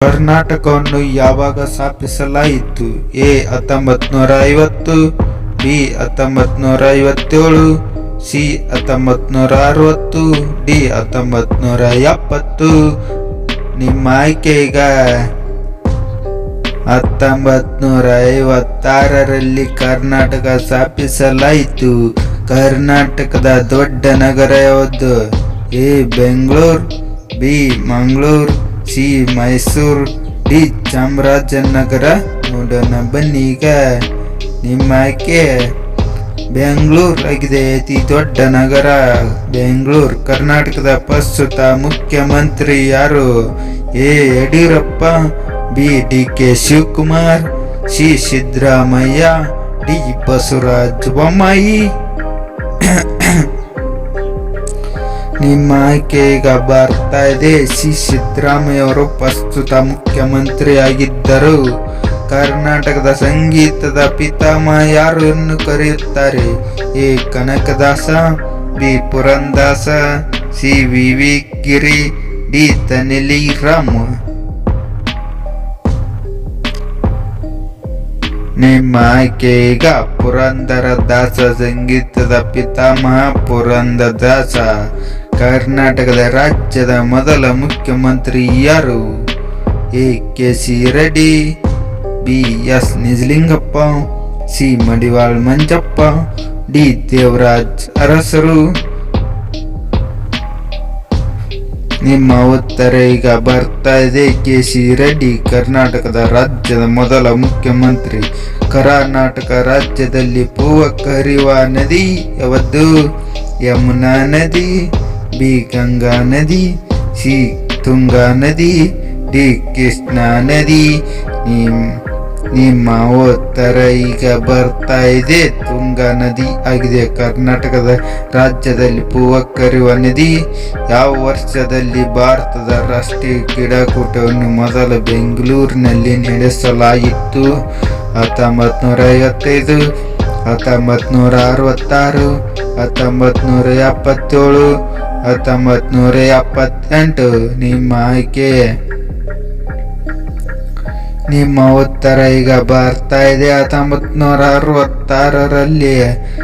ಕರ್ನಾಟಕವನ್ನು ಯಾವಾಗ ಸ್ಥಾಪಿಸಲಾಯಿತು? ಎ ಹತ್ತೊಂಬತ್ತು ನೂರ ಐವತ್ತು ಬಿ ಹತ್ತೊಂಬತ್ತು ನೂರ ಐವತ್ತೇಳು ಸಿ ಹತ್ತೊಂಬತ್ತು ನೂರ ಅರವತ್ತು ಡಿ ಹತ್ತೊಂಬತ್ತು ನೂರ ಎಪ್ಪತ್ತು ನಿಮ್ಮ ಆಯ್ಕೆ ಈಗ ಹತ್ತೊಂಬತ್ತು ನೂರ ಐವತ್ತಾರರಲ್ಲಿ ಕರ್ನಾಟಕ ಸ್ಥಾಪಿಸಲಾಯಿತು. ಕರ್ನಾಟಕದ ದೊಡ್ಡ ನಗರ ಯಾವುದು A Bengaluru, B Mangaluru. C Mysuru D Chamarajanagar ನೋಡೋಣ ಬನ್ನಿ ಈಗ. ನಿಮ್ಮ ಬೆಂಗಳೂರು ಆಗಿದೆ ಅತಿ ದೊಡ್ಡ ನಗರ. ಬೆಂಗಳೂರು, ಕರ್ನಾಟಕದ ಪ್ರಸ್ತುತ ಮುಖ್ಯಮಂತ್ರಿ ಯಾರು? A. Yediyurappa, B. D. K. Shivakumar, C. Siddaramaiah, D. Basavaraj Bommai. ನಿಮ್ಮ ಆಯ್ಕೆ ಈಗ ಬರ್ತಾ ಇದೆ. ಸಿ ಸಿದ್ದರಾಮಯ್ಯ ಅವರು ಪ್ರಸ್ತುತ ಮುಖ್ಯಮಂತ್ರಿ ಆಗಿದ್ದರು ಕರ್ನಾಟಕದ ಸಂಗೀತದ ಪಿತಾಮಹ ಯಾರು ಕರೆಯುತ್ತಾರೆ. A. Kanakadasa, B. Purandasa, C. V. V. Giri, D. Tenali Ram ನಿಮ್ಮ ಆಯ್ಕೆ ಈಗ ಪುರಂದರ ದಾಸ ಸಂಗೀತದ ಪಿತಾಮಹ ಪುರಂದರ ದಾಸ ಕರ್ನಾಟಕದ ರಾಜ್ಯದ ಮೊದಲ ಮುಖ್ಯಮಂತ್ರಿ ಯಾರು? A. K. C. Reddy, B. S. Nijalingappa, C. Madival Manjappa, D. Devaraj ಅರಸರು. ನಿಮ್ಮ ಉತ್ತರ ಈಗ ಬರ್ತಾ ಇದೆ. ಕೆ. ಸಿ. ರೆಡ್ಡಿ, ಕರ್ನಾಟಕದ ರಾಜ್ಯದ ಮೊದಲ ಮುಖ್ಯಮಂತ್ರಿ. ಕರ್ನಾಟಕ ರಾಜ್ಯದಲ್ಲಿ ಪೂವಕ್ಕ ಹರಿಯುವ ನದಿ ಯಾವದ್ದು? ಯಮುನಾ ನದಿ. ಬಿ ಗಂಗಾ ನದಿ, ಸಿ ತುಂಗಾ ನದಿ, ಡಿ ಕೃಷ್ಣಾ ನದಿ. ನಿಮ್, ನಿಮ್ಮ ಉತ್ತರ ಈಗ ಬರ್ತಾ ಇದೆ. ತುಂಗಾ ನದಿ ಆಗಿದೆ. ಕರ್ನಾಟಕದ ರಾಜ್ಯದಲ್ಲಿ ಪೂವಕ್ಕರಿವ ನದಿ. ಯಾವ ವರ್ಷದಲ್ಲಿ ಭಾರತದ ರಾಷ್ಟ್ರೀಯ ಕ್ರೀಡಾಕೂಟವನ್ನು ಮೊದಲು ಬೆಂಗಳೂರಿನಲ್ಲಿ ನಡೆಸಲಾಯಿತು? ಹತ್ತೊಂಬತ್ತು ನೂರ ಐವತ್ತೈದು ಹತ್ತೊಂಬತ್ತು ನೂರ ಅರವತ್ತಾರು ಹತ್ತೊಂಬತ್ತು ನೂರ ಎಪ್ಪತ್ತೇಳು ಹತ್ತೊಂಬತ್ತು ನೂರ ಎಪ್ಪತ್ತೆಂಟು ನಿಮ್ಮ ಆಯ್ಕೆ. ನಿಮ್ಮ ಉತ್ತರ ಈಗ ಬರ್ತಾ ಇದೆ ಹತ್ತೊಂಬತ್ತು ನೂರ ಅರವತ್ತಾರರಲ್ಲಿ